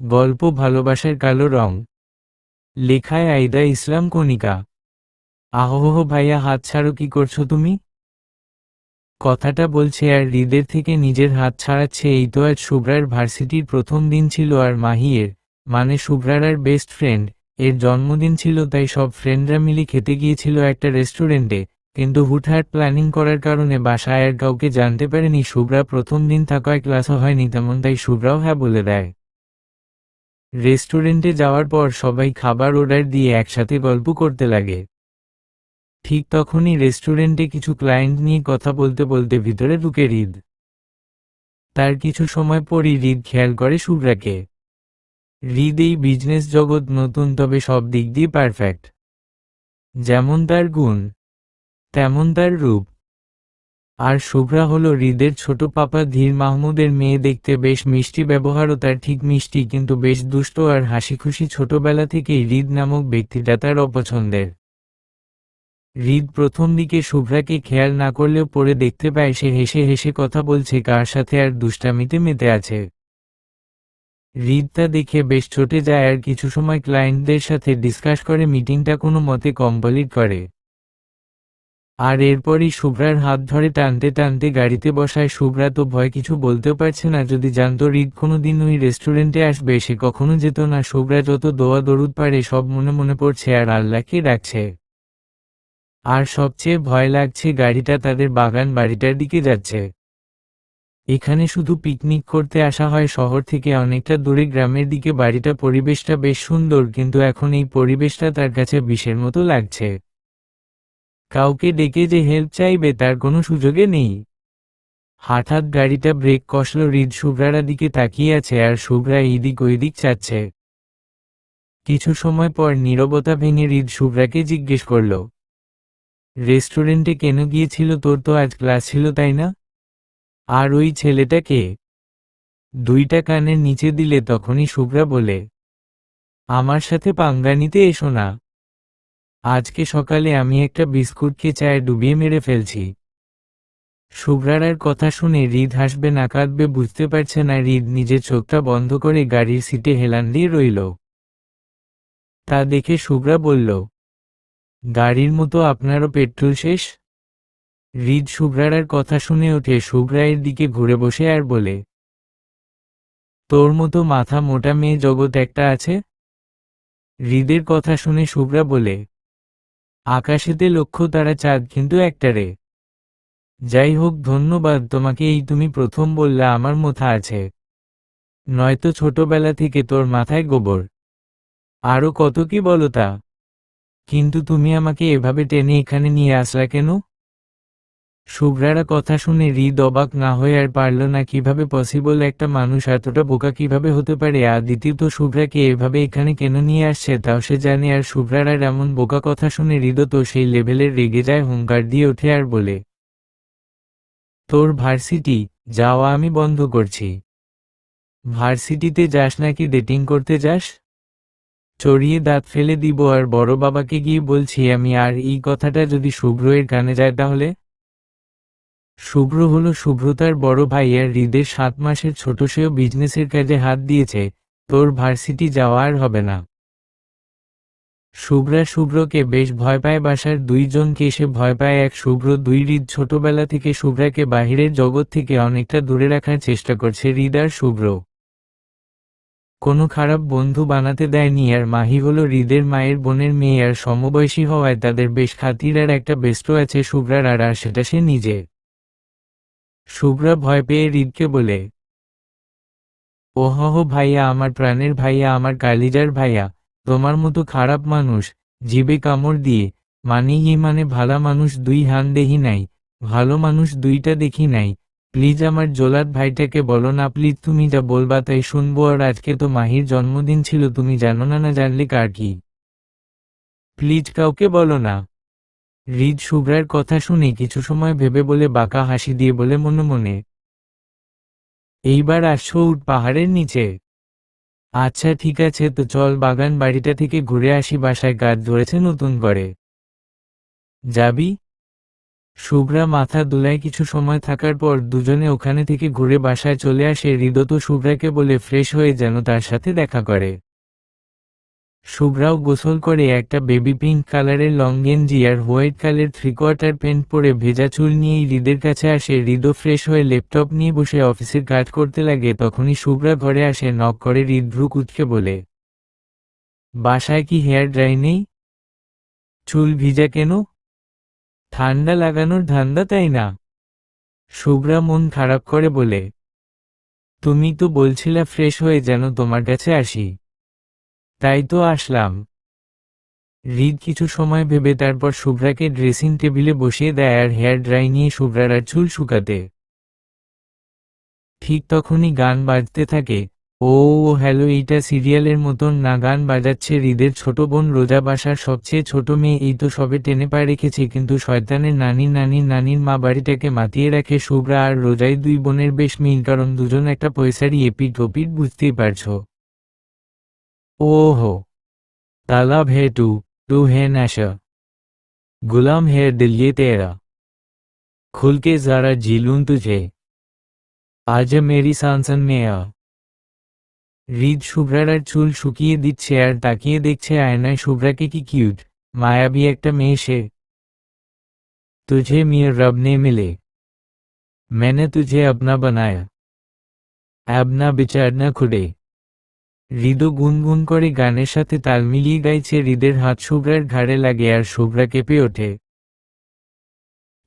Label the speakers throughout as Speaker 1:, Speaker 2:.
Speaker 1: গল্প ভালোবাসার কালো রং। লেখায় আইদা ইসলাম কণিকা। আহহ ভাইয়া হাত ছাড়ো কি করছ তুমি? কথাটা বলছে আর হৃদের থেকে নিজের হাত ছাড়াচ্ছে এই তো আজ শুভ্রার ভার্সিটির প্রথম দিন ছিল আর মাহিয়ের মানে শুভ্রার আর বেস্ট ফ্রেন্ড, এর জন্মদিন ছিল তাই সব ফ্রেন্ডরা মিলে খেতে গিয়েছিল একটা রেস্টুরেন্টে। কিন্তু হুটহাট প্ল্যানিং করার কারণে বাসায় আর কাউকে জানতে পারেনি শুভ্রা প্রথম দিন থাকায় ক্লাসও হয়নি তেমন তাই শুভ্রাও হ্যাঁ বলে দেয়। রেস্টুরেন্টে যাওয়ার পর সবাই খাবার অর্ডার দিয়ে একসাথে গল্প করতে লাগে। ঠিক তখনই রেস্টুরেন্টে কিছু ক্লায়েন্ট নিয়ে কথা বলতে বলতে ভিতরে ঢুকে হৃদ তার কিছু সময় পরই হৃদ খেয়াল করে শুভ্রাকে। হৃদ এই বিজনেস জগৎ নতুন তবে সব দিক দিয়ে পারফেক্ট যেমন তার গুণ, তেমন তার রূপ। আর শুভ্রা হলো হৃদের ছোট পাপা ধীর মাহমুদের মেয়ে দেখতে বেশ মিষ্টি ব্যবহারও তার ঠিক মিষ্টি কিন্তু বেশ দুষ্ট আর হাসিখুশি ছোটবেলা থেকেই হৃদ নামক ব্যক্তিটা তার অপছন্দের। হৃদ প্রথম দিকে শুভ্রাকে খেয়াল না করলেও পরে দেখতে পায় সে হেসে হেসে কথা বলছে, কার সাথে আর দুষ্টামিতে মেতে আছে? হৃদ তা দেখে বেশ চটে যায় আর কিছু সময় ক্লায়েন্টদের সাথে ডিসকাস করে, মিটিংটা কোনো মতে কমপ্লিট করে। আর এরপরই শুভ্রার হাত ধরে টানতে টানতে গাড়িতে বসায়, শুভ্রা, তো ভয় কিছু বলতেও পারছে না। যদি জানতো হৃদ কোনোদিন ওই রেস্টুরেন্টে আসবে, সে কখনো যেত না। শুভ্রা যত দোয়া দরুদ পারে, সব মনে মনে পড়ছে আর আল্লাহকে ডাকছে। আর সবচেয়ে ভয় লাগছে, গাড়িটা তাদের বাগান বাড়িটার দিকে যাচ্ছে। এখানে শুধু পিকনিক করতে আসা হয়। শহর থেকে অনেকটা দূরে গ্রামের দিকে বাড়িটা, পরিবেশটা বেশ সুন্দর, কিন্তু এখন এই পরিবেশটা তার কাছে বিষের মতো লাগছে। কাউকে ডেকে যে হেল্প চাইবে তার কোনো সুযোগে নেই। হঠাৎ গাড়িটা ব্রেক কষল, হৃদ শুভ্রার দিকে তাকিয়ে আছে আর শুভ্রা এইদিক ওইদিক চাচ্ছে। কিছু সময় পর নীরবতা ভেঙে হৃদ শুভ্রাকে জিজ্ঞেস করল, রেস্টুরেন্টে কেন গিয়েছিল? তোর তো আজ ক্লাস ছিল, তাই না? আর ওই ছেলেটা কে? দুইটা কানের নিচে দিলে তখনই শুভ্রা বলে, আমার সাথে পাঙ্গা নিতে এসো না। আজকে সকালে আমি একটা বিস্কুটকে চায়ে ডুবিয়ে মেরে ফেলছি। শুভ্রার কথা শুনে রিদ হাসবে না কাঁদবে বুঝতে পারছে না রিদ নিজের চোখটা বন্ধ করে গাড়ির সিটে হেলান দিয়ে রইল। তা দেখে শুভ্রা বলল, গাড়ির মতো আপনারও পেট্রোল শেষ? রিদ শুভ্রার কথা শুনে ওঠে শুভ্রায়ের দিকে ঘুরে বসে আর বলে, তোর মতো মাথা মোটা মেয়ে জগৎ একটা আছে? হৃদের কথা শুনে শুভ্রা বলে আকাশেতে লক্ষ্য তারা চাঁদ, কিন্তু একটারে যাই হোক, ধন্যবাদ, তোমাকে এই তুমি প্রথম বললে আমার মাথা আছে। নয়তো ছোটবেলা থেকে তোর মাথায় গোবর। আরও কত কি বলো তা? কিন্তু তুমি আমাকে এভাবে টেনে এখানে নিয়ে আসলা কেন? শুভ্রারা কথা শুনে হৃদ অবাক না হয়ে আর পারল না কীভাবে পসিবল একটা মানুষ এতটা বোকা কীভাবে হতে পারে? আর দ্বিতীয়ত শুভ্রাকে এভাবে এখানে কেন নিয়ে আসছে? তাও সে জানে আর শুভ্রার আর এমন বোকা কথা শুনে হৃদ তো সেই লেভেলের রেগে যায়, হুঙ্কার দিয়ে ওঠে আর বলে, তোর ভার্সিটি যাওয়া আমি বন্ধ করছি। ভার্সিটিতে যাস নাকি ডেটিং করতে যাস? চড়িয়ে দাঁত ফেলে দিব আর বড় বাবাকে গিয়ে বলছি, আমি আর এই কথাটা যদি শুভ্র এর কানে যায় তাহলে? শুভ্র হলো শুভ্রতার বড় ভাই আর হৃদের সাত মাসের ছোট সেও বিজনেসের কাজে হাত দিয়েছে, তোর ভার্সিটি যাওয়া আর হবে না। শুভ্রা শুভ্রকে বেশ ভয় পায় বাসার দুইজনকে এসে ভয় পায় এক শুভ্র দুই হৃদ ছোটবেলা থেকে শুভ্রাকে বাহিরের জগৎ থেকে অনেকটা দূরে রাখার চেষ্টা করছে হৃদ আর শুভ্র। কোনো খারাপ বন্ধু বানাতে দেয়নি আর মাহি হলো হৃদের মায়ের বোনের মেয়ে আর সমবয়সী হওয়ায় তাদের বেশ খাতির আর একটা ব্যস্ত আছে শুভ্রার আর আর সেটা সে নিজে। শুভ্রা ভয় পেয়ে হৃদকে বলে ওহহ ভাইয়া, আমার প্রাণের ভাইয়া, আমার কালিজার ভাইয়া, তোমার মতো খারাপ মানুষ, জীবে কামড় দিয়ে মানে ই মানে ভালা মানুষ দুই হান দেখি নাই, ভালো মানুষ দুইটা দেখি নাই, প্লিজ আমার জোলাদ ভাইটাকে বলো না, প্লিজ তুমি যা বলবা তাই শুনব, আর আজকে তো মাহির জন্মদিন ছিল, তুমি জানো না না জানলে কার কি? প্লিজ কাউকে বলো না। হৃদ শুভ্রার কথা শুনে কিছু সময় ভেবে বলে বাঁকা হাসি দিয়ে বলে, মনে মনে। এইবার আসছো উঠ পাহাড়ের নিচে। আচ্ছা ঠিক আছে, তো চল বাগান বাড়িটা থেকে ঘুরে আসি, বাসায় গাছ ধরেছে নতুন করে। যাবি? শুভ্রা মাথা দুলায় কিছু সময় থাকার পর দুজনে ওখানে থেকে ঘুরে বাসায় চলে আসে। হৃদত শুভ্রাকে বলে, ফ্রেশ হয়ে যেন তার সাথে দেখা করে। শুভ্রাও গোসল করে একটা বেবি পিঙ্ক কালারের লং গেঞ্জি আর white colour three quarter pant পরে ভেজা চুল নিয়েই হৃদের কাছে আসে। হৃদও ফ্রেশ হয়ে ল্যাপটপ নিয়ে বসে অফিসের কাজ করতে লাগে, তখনই শুভ্রা ঘরে আসে নক করে হৃদ ভ্রু কুচকে বলে, বাসায় কি হেয়ার ড্রাই নেই? চুল ভিজা কেন? ঠান্ডা লাগানোর ধান্দা তাই না? শুভ্রা মন খারাপ করে বলে, তুমি তো বলছিলা ফ্রেশ হয়ে যেন তোমার কাছে আসি। তাই তো আসলাম। রিদ কিছু সময় ভেবে তারপর শুভ্রাকে ড্রেসিং টেবিলে বসিয়ে দেয় আর হেয়ার ড্রাই নিয়ে শুভ্রার আর চুল শুকাতে। ঠিক তখনই গান বাজতে থাকে। ও হ্যালো, এইটা সিরিয়ালের মতন না গান বাজাচ্ছে হৃদের ছোট বোন রোজা বাসার সবচেয়ে ছোট মেয়ে, এই তো সবে টেনে পায়ে রেখেছে, কিন্তু শয়তানের নানির নানির নানির মা বাড়িটাকে মাতিয়ে রাখে শুভ্রা আর রোজাই দুই বোনের বেশ মিল, কারণ দুজন একটা পয়সারই এপিট ওপিট বুঝতেই পারছ। ओहो तालब है तू तू है नशा गुलाम है दिल ये तेरा खुल के जरा जी लूं तुझे আজ মেরি সানসন মেয়া হৃদ শুভ্রার আর চুল শুকিয়ে দিচ্ছে আর তাকিয়ে দেখছে আয়নায় শুভ্রাকে কি কিউট মায়াবী একটা মেয়ে সে तुझे मेरे रब ने मिले मैंने तुझे अपना बनाया अब ना बिचारना खुदे হৃদু গুনগুন করে গানের সাথে তাল মিলিয়ে গাইছে হৃদের হাত শুভ্রার ঘাড়ে লাগে আর শুভ্রা কেঁপে ওঠে।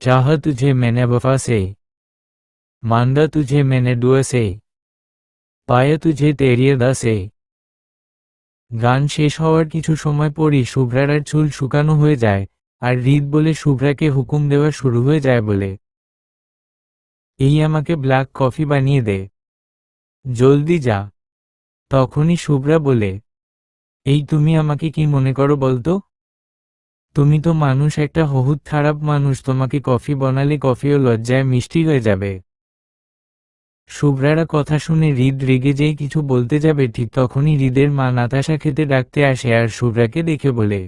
Speaker 1: চাহ তুঝে মেনে বফাসে মান্দা তুঝে মেনে ডুয়া সে, পায়ে তুঝে তেরিয়ে দাসে গান শেষ হওয়ার কিছু সময় পরই শুভ্রার আর চুল শুকানো হয়ে যায়, আর হৃদ বলে শুভ্রাকে হুকুম দেওয়া শুরু হয়ে যায় বলে। এই আমাকে ব্ল্যাক কফি বানিয়ে দে। জলদি যা। তখনই শুভ্রা বলে, এই তুমি আমাকে কি মনে করো বলতো? তুমি তো মানুষ, একটা হহুত খারাপ মানুষ, তোমাকে কফি বানালে কফিও লজ্জায় মিষ্টি হয়ে যাবে। শুভ্রারা কথা শুনে হৃদ রেগে যেই কিছু বলতে যাবে, ঠিক তখনই হৃদের মা নাতাশা খেতে ডাকতে আসে আর শুভ্রাকে দেখে বলে,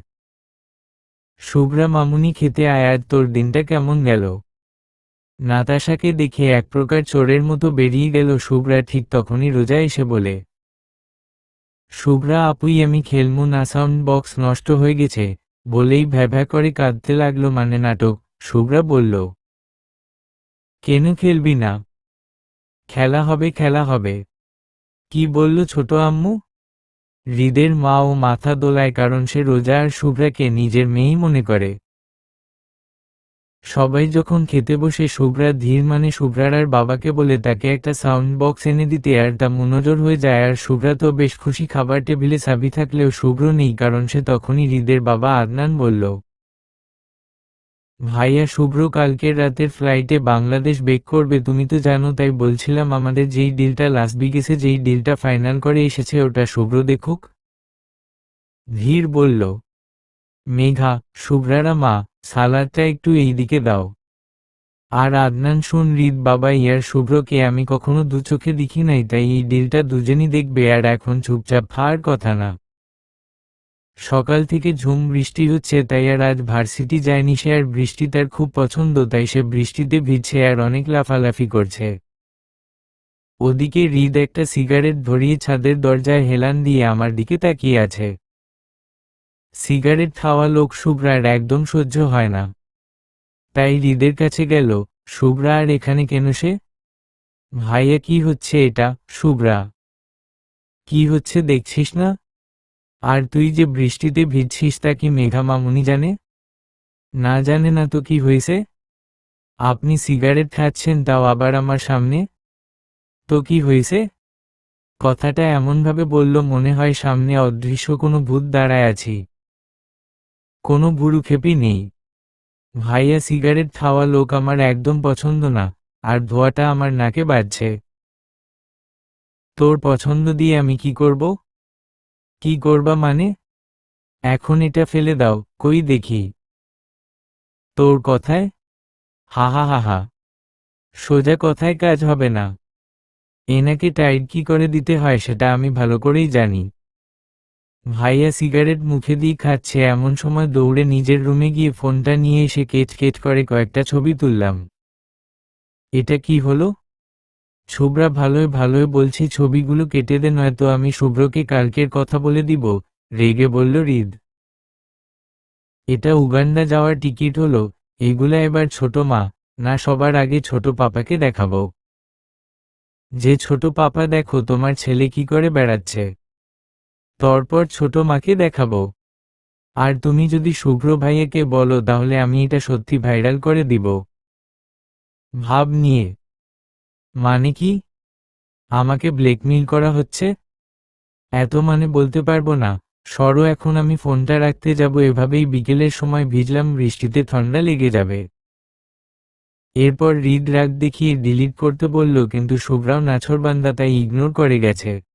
Speaker 1: শুভ্রা মামুনি খেতে আয়াত তোর দিনটা কেমন গেল? নাতাশাকে দেখে এক প্রকার চোরের মতো বেরিয়ে গেল শুভ্রা, ঠিক তখনই রোজা এসে বলে শুভ্রা আপুই, আমি খেলমু না, সাউন্ড বক্স নষ্ট হয়ে গেছে, বলেই ভ্যা করে কাঁদতে লাগল মানে নাটক। শুভ্রা বলল, কেন খেলবি না? খেলা হবে খেলা হবে। কি বলল ছোট আম্মু? হৃদের মা ও মাথা দোলায়, কারণ সে রোজা আর শুভ্রাকে নিজের মেয়েই মনে করে। সবাই যখন খেতে বসে শুভ্রা ধীর মানে শুভ্রার বাবাকে বলে, তাকে একটা সাউন্ড বক্স এনে দিতে আর তা মনোজর হয়ে যায়। আর শুভ্রা তো বেশ খুশি খাবার টেবিলে সাবি থাকলেও শুভ্র নেই, কারণ সে তখনই হৃদের বাবা আদনান বলল, ভাইয়া শুভ্র কালকের রাতের ফ্লাইটে বাংলাদেশ বেক করবে, তুমি তো জানো, তাই বলছিলাম আমাদের যেই ডিলটা লাস্ট বিগেছে যেই ডিলটা ফাইনাল করে এসেছে, ওটা শুভ্র দেখুক। ধীর বলল, মেঘা শুভ্রারা মা সালাদটা একটু এই দিকে দাও। আর আদনান, শুন রিদ বাবা, ইয়ার শুভ্রকে আমি কখনো দু চোখে দেখি নাই, তাই এই ডিলটা দুজনই দেখবে, আর এখন চুপচাপ খাওয়ার কথা না। সকাল থেকে ঝুম বৃষ্টি হচ্ছে, তাই আর আজ ভার্সিটি যায়নি সে, আর বৃষ্টি তার খুব পছন্দ, তাই সে বৃষ্টিতে ভিজছে আর অনেক লাফালাফি করছে। ওদিকে রিদ একটা সিগারেট ধরিয়ে ছাদের দরজায় হেলান দিয়ে আমার দিকে তাকিয়ে আছে। সিগারেট খাওয়া লোক শুভ্রার একদম সহ্য হয় না। তাই হৃদের কাছে গেল শুভ্রা আর এখানে কেন সে? ভাইয়া, কি হচ্ছে এটা শুভ্রা কি হচ্ছে দেখছিস না? আর তুই যে বৃষ্টিতে ভিজছিস তা কি মেঘা মামুনি জানে? না জানে না তো কি হয়েছে? আপনি সিগারেট খাচ্ছেন তাও আবার আমার সামনে? তো কি হয়েছে? কথাটা এমনভাবে বলল মনে হয় সামনে অদৃশ্য কোনো ভূত দাঁড়ায় আছি। কোনো খেপি নেই। ভাইয়া সিগারেট খাওয়া লোক আমার একদম পছন্দ না, আর ধোয়াটা আমার নাকে বাজছে। তোর পছন্দ দিয়ে আমি কি করব? কি করবা মানে? এখন এটা ফেলে দাও, কই দেখি। তোর কথায়? হা হা হা হা। সোজা কথায় কাজ হবে না। এনাকে টাইট কি করে দিতে হয় সেটা আমি ভালো করেই জানি। ভাইয়া সিগারেট মুখে দিয়ে খাচ্ছে, এমন সময় দৌড়ে নিজের রুমে গিয়ে ফোনটা নিয়ে এসে কেট কেট করে কয়েকটা ছবি তুললাম। এটা কি হলো? শুভ্রা ভালোই ভালোই বলছি, ছবিগুলো কেটে দে, নয়তো আমি শুভ্রকে কালকের কথা বলে দিব, রেগে বলল রিদ। এটা উগান্ডা যাওয়ার টিকিট হলো এইগুলা এবার ছোট মা, না সবার আগে ছোট পাপাকে দেখাবো। যে ছোট পাপা দেখো, তোমার ছেলে কি করে বেড়াচ্ছে? তারপর ছোট মাকে দেখাবো। আর তুমি যদি শুভ্র ভাইয়াকে বলো, তাহলে আমি এটা সত্যি ভাইরাল করে দিব। ভাব নিয়ে। মানে কি? আমাকে ব্লেকমেইল করা হচ্ছে? এত মানে বলতে পারব না। সরো, এখন আমি ফোনটা রাখতে যাব। এভাবেই বিকেলের সময় ভিজলাম, বৃষ্টিতে ঠান্ডা লেগে যাবে। এরপর রিদ রাগ দেখিয়ে ডিলিট করতে বলল, কিন্তু শুভ্রাও নাছরবান্দা তাই ইগনোর করে গেছে।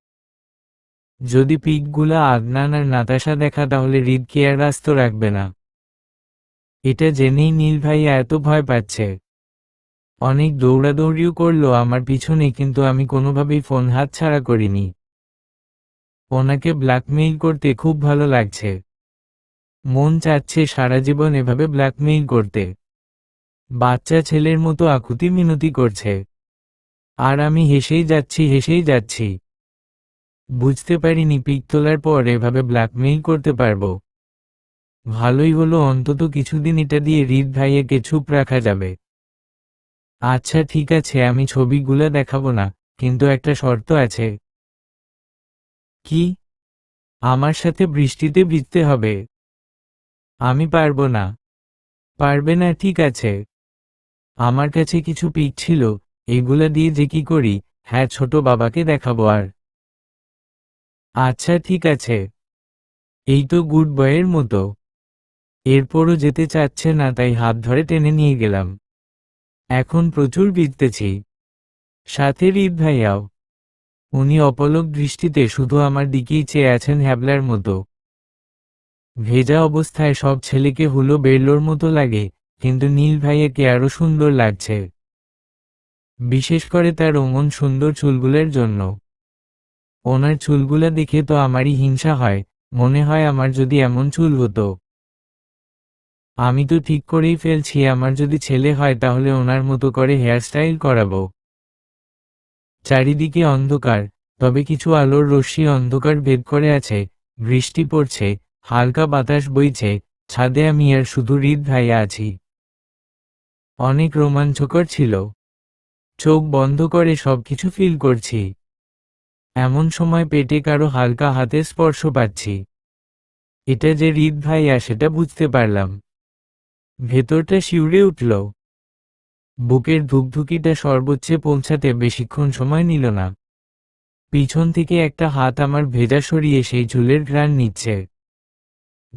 Speaker 1: যদি পিকগুলা আদনান আর নাতাশা দেখা, তাহলে হৃদকে আর রাস্ত রাখবে না। এটা জেনেই নীল ভাইয়া এত ভয় পাচ্ছে। অনেক দৌড়াদৌড়িও করল আমার পিছনে, কিন্তু আমি কোনোভাবেই ফোন হাত ছাড়া করিনি। ওনাকে ব্ল্যাকমেইল করতে খুব ভালো লাগছে। মন চাচ্ছে সারা জীবন এভাবে ব্ল্যাকমেইল করতে। বাচ্চা ছেলের মতো আকুতি মিনতি করছে। আর আমি হেসেই যাচ্ছি হেসেই যাচ্ছি। বুঝতে পারিনি পিক তোলার পর এভাবে ব্ল্যাকমেইল করতে পারব। ভালোই হলো অন্তত কিছুদিন এটা দিয়ে রিদ ভাইয়াকে চুপ রাখা যাবে। আচ্ছা ঠিক আছে, আমি ছবিগুলো দেখাবো না, কিন্তু একটা শর্ত আছে। কি? আমার সাথে বৃষ্টিতে ভিজতে হবে। আমি পারব না। পারবে না, ঠিক আছে। আমার কাছে কিছু পিক ছিল, এগুলা দিয়ে যে কি করি হ্যাঁ ছোট বাবাকে দেখাবো আর। আচ্ছা ঠিক আছে। এই তো গুড বয়ের মতো। এরপরও যেতে চাচ্ছে না, তাই হাত ধরে টেনে নিয়ে গেলাম। এখন প্রচুর বিদ্তেছি সাথে রিদ ভাইয়াও। উনি অপলক দৃষ্টিতে শুধু আমার দিকেই চেয়ে আছেন হ্যাবলার মতো। ভেজা অবস্থায় সব ছেলেকে হুলো বেরলোর মতো লাগে, কিন্তু নীল ভাইয়াকে আরও সুন্দর লাগছে। বিশেষ করে তার অমন সুন্দর চুলগুলোর জন্য। ওনার চুলগুলা দেখে তো আমারই হিংসা হয়, মনে হয় আমার যদি এমন চুল হতো। আমি তো ঠিক করেই ফেলছি, আমার যদি ছেলে হয় তাহলে ওনার মতো করে হেয়ারস্টাইল করাবো। চারিদিকে অন্ধকার, তবে কিছু আলোর রশ্মি অন্ধকার ভেদ করে আছে, বৃষ্টি পড়ছে, হালকা বাতাস বইছে, ছাদে আমি আর শুধু হৃদ ভাইয়া আছি। অনেক রোমাঞ্চকর ছিল। চোখ বন্ধ করে সবকিছু ফিল করছি। এমন সময় পেটে কারও হালকা হাতে স্পর্শ পাচ্ছি। এটা যে হৃদ ভাইয়া, সেটা বুঝতে পারলাম। ভেতরটা শিউরে উঠল। বুকের ধুকধুকিটা সর্বোচ্চে পৌঁছাতে বেশিক্ষণ সময় নিল না। পিছন থেকে একটা হাত আমার ভেজা সরিয়ে সেই ঝুলের ঘ্রাণ নিচ্ছে।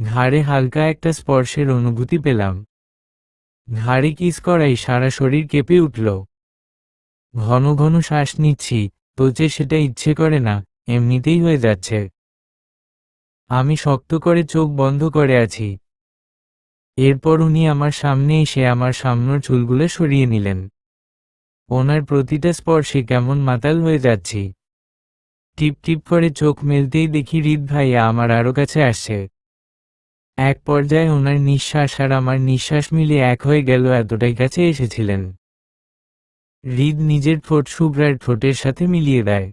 Speaker 1: ঘাড়ে হালকা একটা স্পর্শের অনুভূতি পেলাম। ঘাড়ে কিস করাই সারা শরীর কেঁপে উঠল। ঘন ঘন শ্বাস নিচ্ছি। তো যে সেটা ইচ্ছে করে না, এমনিতেই হয়ে যাচ্ছে। আমি শক্ত করে চোখ বন্ধ করে আছি। এরপর উনি আমার সামনে এসে আমার সামনের চুলগুলো সরিয়ে নিলেন। ওনার প্রতিটা স্পর্শে কেমন মাতাল হয়ে যাচ্ছি। টিপ টিপ করে চোখ মেলতেই দেখি হৃদ ভাইয়া আমার আরও কাছে আসছে। এক পর্যায়ে ওনার নিঃশ্বাস আর আমার নিঃশ্বাস মিলিয়ে এক হয়ে গেল এতটাই কাছে এসেছিলেন। হৃদ নিজের ঠোঁট শুভ্রার ঠোঁটের সাথে মিলিয়ে দেয়।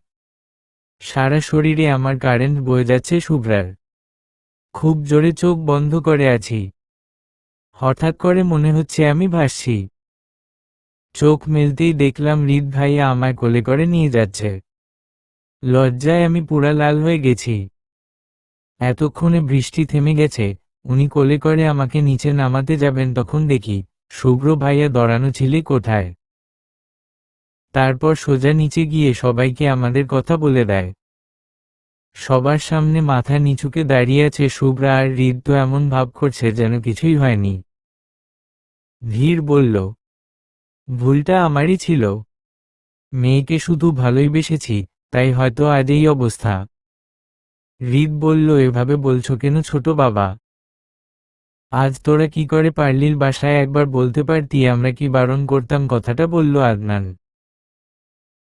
Speaker 1: সারা শরীরে আমার কারেন্ট বয়ে যাচ্ছে শুভ্রার। খুব জোরে চোখ বন্ধ করে আছি। হঠাৎ করে মনে হচ্ছে আমি ভাসছি। চোখ মেলতেই দেখলাম হৃদ ভাইয়া আমায় কোলে করে নিয়ে যাচ্ছে। লজ্জায় আমি পুরা লাল হয়ে গেছি। এতক্ষণে বৃষ্টি থেমে গেছে, উনি কোলে করে আমাকে নিচে নামাতে যাবেন তখন দেখি, শুভ্র ভাইয়া দড়ানো ছিলে কোথায়? তারপর সোজা নিচে গিয়ে সবাইকে আমাদের কথা বলে দেয়। সবার সামনে মাথা নিচুকে দাঁড়িয়ে আছে শুভ্রা আর হৃদ তো এমন ভাব করছে যেন কিছুই হয়নি। ধীর বলল, ভুলটা আমারই ছিল। মেয়েকে শুধু ভালোই বেসেছি, তাই হয়তো আজ এই অবস্থা। হৃদ বলল, এভাবে বলছো কেন ছোট বাবা? আজ তোরা কি করে পারলির বাসায় একবার বলতে পারতি, আমরা কি বারণ করতাম? কথাটা বলল আদনান।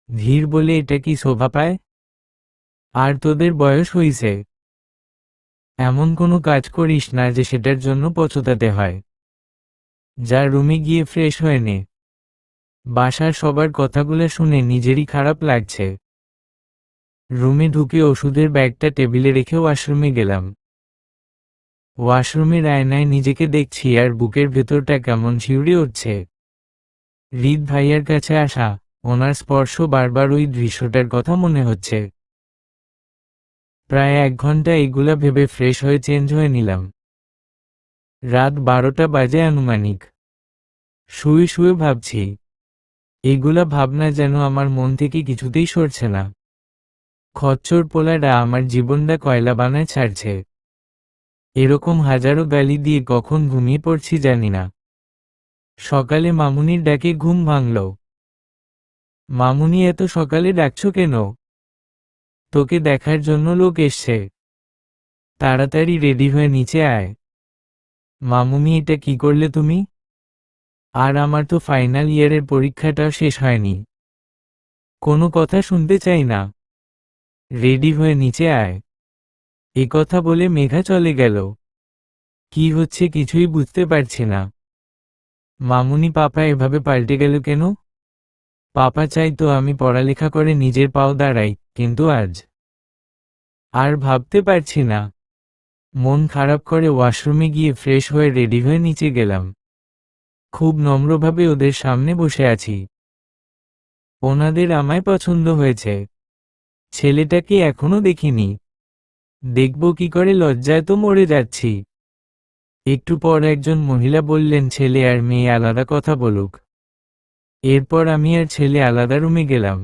Speaker 1: ধীর বলে এটা কি শোভা পায়? আর তোদের বয়স হইছে। এমন কোনো কাজ করিস না যে সেটার জন্য পচতাতে হয়। যা রুমে গিয়ে ফ্রেশ হয়ে নে। বাসার সবার কথাগুলো শুনে নিজেরই খারাপ লাগছে। রুমে ঢুকে ওষুধের ব্যাগটা টেবিলে রেখে ওয়াশরুমে গেলাম। ওয়াশরুমের আয়নায় নিজেকে দেখছি আর বুকের ভেতরটা কেমন শিউরে উঠছে। হৃদ ভাইয়ার কাছে আসা। ওনার স্পর্শ বারবার ওই দৃশ্যটার কথা মনে হচ্ছে। প্রায় এক ঘণ্টা এগুলা ভেবে ফ্রেশ হয়ে চেঞ্জ হয়ে নিলাম। রাত বারোটা বাজে আনুমানিক। শুয়ে শুয়ে ভাবছি এগুলা ভাবনা যেন আমার মন থেকে কিছুতেই সরছে না। খচ্চর পোলারা আমার জীবনটা কয়লা বানায় ছাড়ছে। এরকম হাজারো গালি দিয়ে কখন ঘুমিয়ে পড়ছি জানি না। সকালে মামুনির ডাকে ঘুম ভাঙল। মামুনি, এত সকালে ডাকছ কেন? তোকে দেখার জন্য লোক এসছে। তাড়াতাড়ি রেডি হয়ে নিচে আয়। মামুনি, এটা কি করলে তুমি? আর আমার তো ফাইনাল ইয়ারের পরীক্ষাটাও শেষ হয়নি। কোনো কথা শুনতে চাই না। রেডি হয়ে নিচে আয়। এ কথা বলে মেঘা চলে গেল। কি হচ্ছে কিছুই বুঝতে পারছি না। মামুনি, পাপা এভাবে পাল্টে গেল কেন? পাপা চাইতো আমি পড়ালেখা করে নিজের পাও দাঁড়াই, কিন্তু আজ আর ভাবতে পারছি না। মন খারাপ করে ওয়াশরুমে গিয়ে ফ্রেশ হয়ে রেডি হয়ে নিচে গেলাম। খুব নম্রভাবে ওদের সামনে বসে আছি। ওনাদের আমায় পছন্দ হয়েছে। ছেলেটাকে এখনও দেখিনি। দেখব কি করে লজ্জায় তো মরে যাচ্ছি। একটু পর একজন মহিলা বললেন, ছেলে আর মেয়ে আলাদা কথা বলুক। এরপর আমি আর ছেলে আলাদা রুমে গেলাম।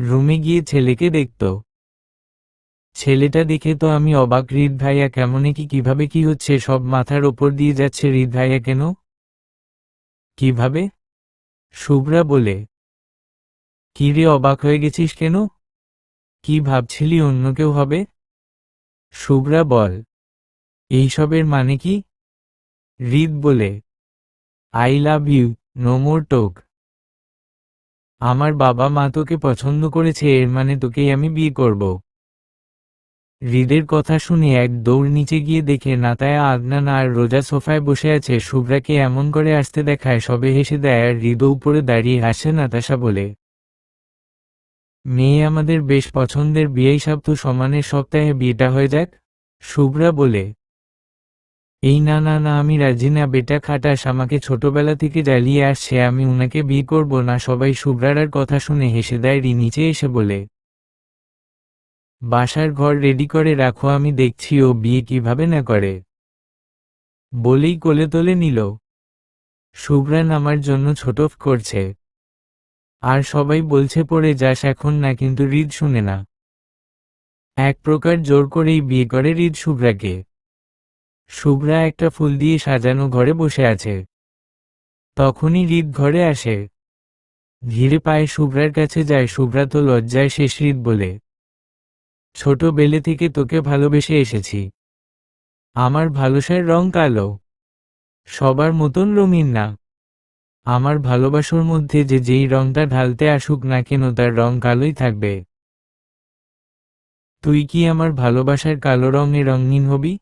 Speaker 1: রুমে গিয়ে ছেলেকে দেখত। ছেলেটা দেখে তো আমি অবাক, হৃদ ভাইয়া, কেমনে কি, কীভাবে কি হচ্ছে? সব মাথার ওপর দিয়ে যাচ্ছে, হৃদ ভাইয়া, কেন? কীভাবে? শুভ্রা বলে। কি রে, অবাক হয়ে গেছিস কেন? কি ভাবছিলি, অন্য কেউ হবে? শুভ্রা বল। এইসবের মানে কি? হৃদ বলে। I love you. No more talk. আমার বাবা মা তোকে পছন্দ করেছে, এর মানে তোকেই আমি বিয়ে করব। হৃদের কথা শুনে এক দৌড় নিচে গিয়ে দেখে নাতায়া, আদনান আর রোজা সোফায় বসে আছে। শুভ্রাকে এমন করে আসতে দেখায়, সবে হেসে দেয়, আর হৃদ উপরে দাঁড়িয়ে হাসে, নাতাশা বলে। মেয়ে আমাদের বেশ পছন্দের, বিয়েই তো সমানের সপ্তাহে বিয়েটা হয়ে যাক, শুভ্রা বলে। এই না না না, আমি রাজি না, বেটা খাটাস, আমাকে ছোটবেলা থেকে জ্বালিয়ে আসছে, আমি উনাকে বিয়ে করব না, সবাই শুভ্রার কথা শুনে হেসে দেয়, রি নিচে এসে বলে। বাসার ঘর রেডি করে রাখো, আমি দেখছি ও বিয়ে কীভাবে না করে। বলেই কোলে তোলে নিল। শুভ্রান আমার জন্য ছোট করছে। আর সবাই বলছে, পড়ে যাস এখন না, কিন্তু হৃদ শুনে না। এক প্রকার জোর করেই বিয়ে করে হৃদ শুভ্রাকে শুভ্রা একটা ফুল দিয়ে সাজানো ঘরে বসে আছে। তখনই হৃদ ঘরে আসে। ধীরে পায়ে শুভ্রার কাছে যায়, শুভ্রা তো লজ্জায় শেষ হৃদ বলে। ছোট বেলে থেকে তোকে ভালোবেসে এসেছি। আমার ভালোসার রং কালো। সবার মতন রঙিন না। আমার ভালোবাসার মধ্যে যে যেই রংটা ঢালতে আসুক না কেন তার রং কালোই থাকবে। তুই কি আমার ভালোবাসার কালো রঙে রঙিন হবি?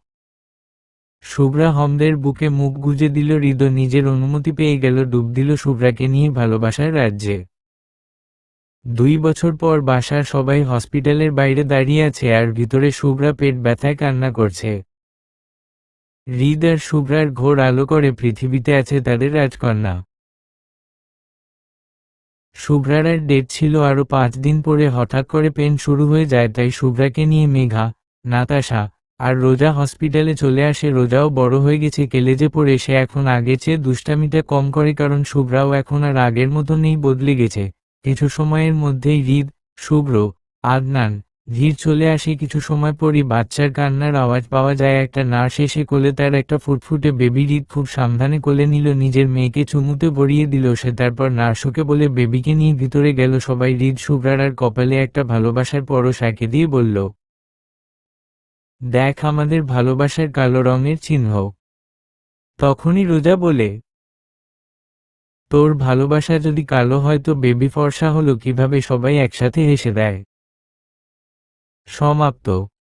Speaker 1: শুভ্রা হমদের বুকে মুখ গুজে দিল হৃদ নিজের অনুমতি পেয়ে গেল, ডুব দিল শুভ্রাকে নিয়ে ভালোবাসার রাজ্যে। দুই বছর পর বাসার সবাই হসপিটালের বাইরে দাঁড়িয়ে আছে আর ভিতরে শুভ্রা পেট ব্যথায় কান্না করছে। হৃদ আর শুভ্রার ঘোর আলো করে পৃথিবীতে আছে তাদের রাজকন্যা। শুভ্রার ডেট ছিল আরও পাঁচ দিন পরে হঠাৎ করে পেন শুরু হয়ে যায়, তাই শুভ্রাকে নিয়ে মেঘা, নাতাশা আর রোজা হসপিটালে চলে আসে, রোজাও বড় হয়ে গেছে, কেলেজে পড়ে সে এখন আগে চেয়ে দুষ্টামিটা কম করে, কারণ শুভ্রাও এখন আর আগের মতো নেই বদলে গেছে। কিছু সময়ের মধ্যেই হৃদ, শুভ্র, আদনান, ধীর চলে আসে, কিছু সময় পরই বাচ্চার কান্নার আওয়াজ পাওয়া যায়, একটা নার্স এসে কোলে তার একটা ফুটফুটে বেবি হৃদ খুব সাবধানে কোলে নিল, নিজের মেয়েকে চুমুতে বড়িয়ে দিল, সে তারপর নার্সকে বলে, বেবিকে নিয়ে ভিতরে গেল। সবাই হৃদ শুভ্রার আর কপালে একটা ভালোবাসার পরশ একে দিয়ে বলল দেখ আমাদের ভালোবাসার কালো রঙের চিহ্ন। তখনই রোজা বলে, তোর ভালোবাসা যদি কালো হয় তো বেবি ফর্সা হলো কীভাবে সবাই একসাথে হেসে দেয়? সমাপ্ত।